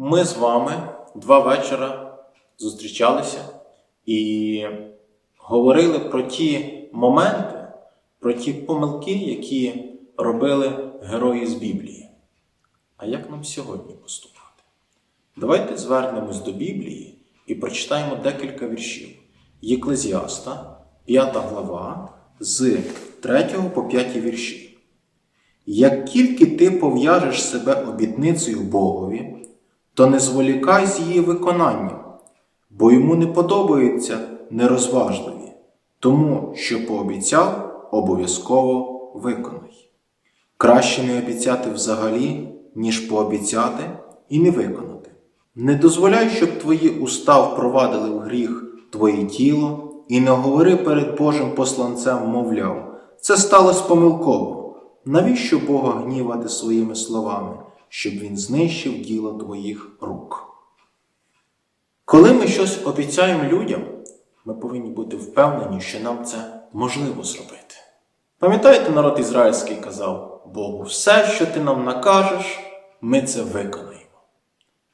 Ми з вами два вечора зустрічалися і говорили про ті моменти, про ті помилки, які робили герої з Біблії. А як нам сьогодні поступати? Давайте звернемось до Біблії і прочитаємо декілька віршів. Єклезіаста, 5 глава, з 3 по 5 вірші. Як тільки ти пов'яжеш себе обітницею Богові, то не зволікай з її виконанням, бо йому не подобаються нерозважливі, тому що пообіцяв, обов'язково виконай. Краще не обіцяти взагалі, ніж пообіцяти і не виконати. Не дозволяй, щоб твої уста впровадили в гріх твоє тіло, і не говори перед Божим посланцем, мовляв, це сталося помилково. Навіщо Бога гнівати своїми словами, щоб він знищив діло твоїх рук? Коли ми щось обіцяємо людям, ми повинні бути впевнені, що нам це можливо зробити. Пам'ятаєте, народ ізраїльський казав Богу, все, що ти нам накажеш, ми це виконаємо.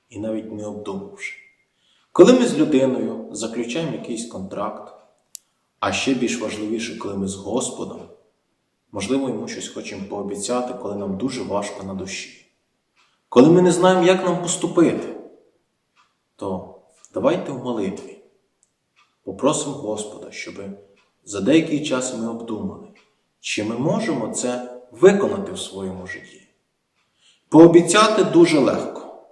І навіть не обдумавши. Коли ми з людиною заключаємо якийсь контракт, а ще більш важливіше, коли ми з Господом, можливо, йому щось хочемо пообіцяти, коли нам дуже важко на душі. Коли ми не знаємо, як нам поступити, то давайте в молитві попросимо Господа, щоб за деякий час ми обдумали, чи ми можемо це виконати в своєму житті. Пообіцяти дуже легко,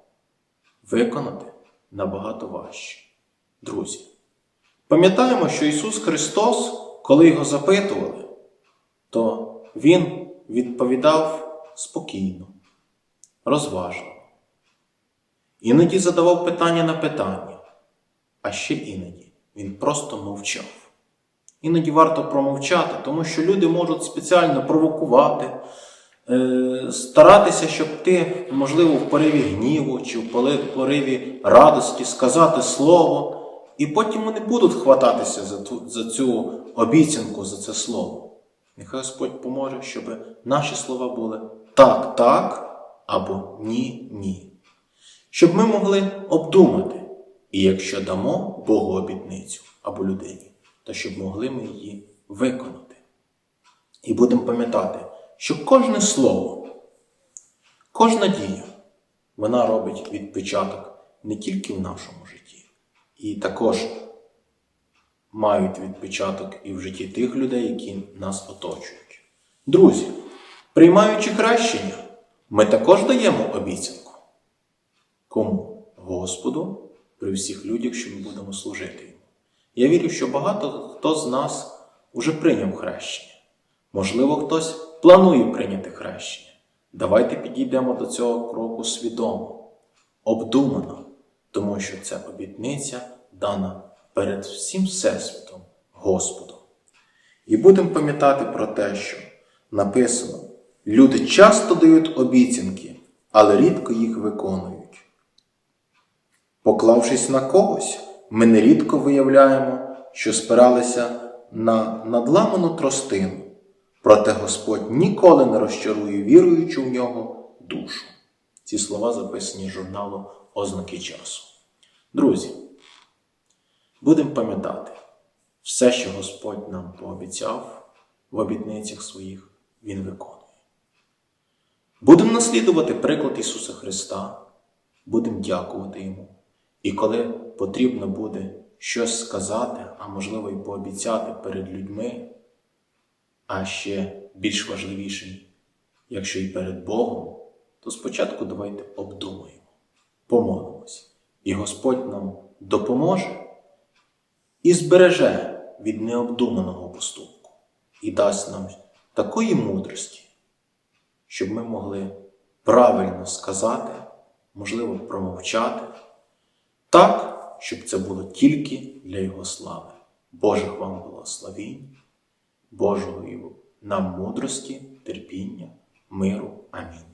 виконати набагато важче. Друзі, пам'ятаємо, що Ісус Христос, коли його запитували, то Він відповідав спокійно, розважливо. Іноді задавав питання на питання, а ще іноді він просто мовчав. Іноді варто промовчати, тому що люди можуть спеціально провокувати, е, старатися, щоб ти, можливо, в пориві гніву чи в пориві радості сказати слово, і потім вони будуть хвататися за, ту, за цю обіцянку, за це слово. Нехай Господь поможе, щоб наші слова були так, так або ні, ні. Щоб ми могли обдумати, і якщо дамо Богу обітницю або людині, то щоб могли ми її виконати. І будемо пам'ятати, що кожне слово, кожна дія, вона робить відпечаток не тільки в нашому житті, і також мають відпечаток і в житті тих людей, які нас оточують. Друзі, приймаючи хрещення, ми також даємо обіцянку. Кому? Господу при всіх людях, що ми будемо служити йому. Я вірю, що багато хто з нас уже прийняв хрещення. Можливо, хтось планує прийняти хрещення. Давайте підійдемо до цього кроку свідомо, обдумано, тому що це обітниця дана перед всім Всесвітом Господом. І будемо пам'ятати про те, що написано: люди часто дають обіцянки, але рідко їх виконують. Поклавшись на когось, ми нерідко виявляємо, що спиралися на надламану тростину, проте Господь ніколи не розчарує віруючу в нього душу. Ці слова записані з журналу Ознаки часу. Друзі, будемо пам'ятати, все, що Господь нам пообіцяв в обітницях своїх, Він виконує. Будемо наслідувати приклад Ісуса Христа, будемо дякувати Йому. І коли потрібно буде щось сказати, а можливо і пообіцяти перед людьми, а ще більш важливіше, якщо і перед Богом, то спочатку давайте обдумаємо, помолимось, і Господь нам допоможе і збереже від необдуманого поступку і дасть нам такої мудрості, щоб ми могли правильно сказати, можливо, промовчати. Так, щоб це було тільки для Його слави. Божих вам благословінь, Божої нам мудрості, терпіння, миру. Амінь.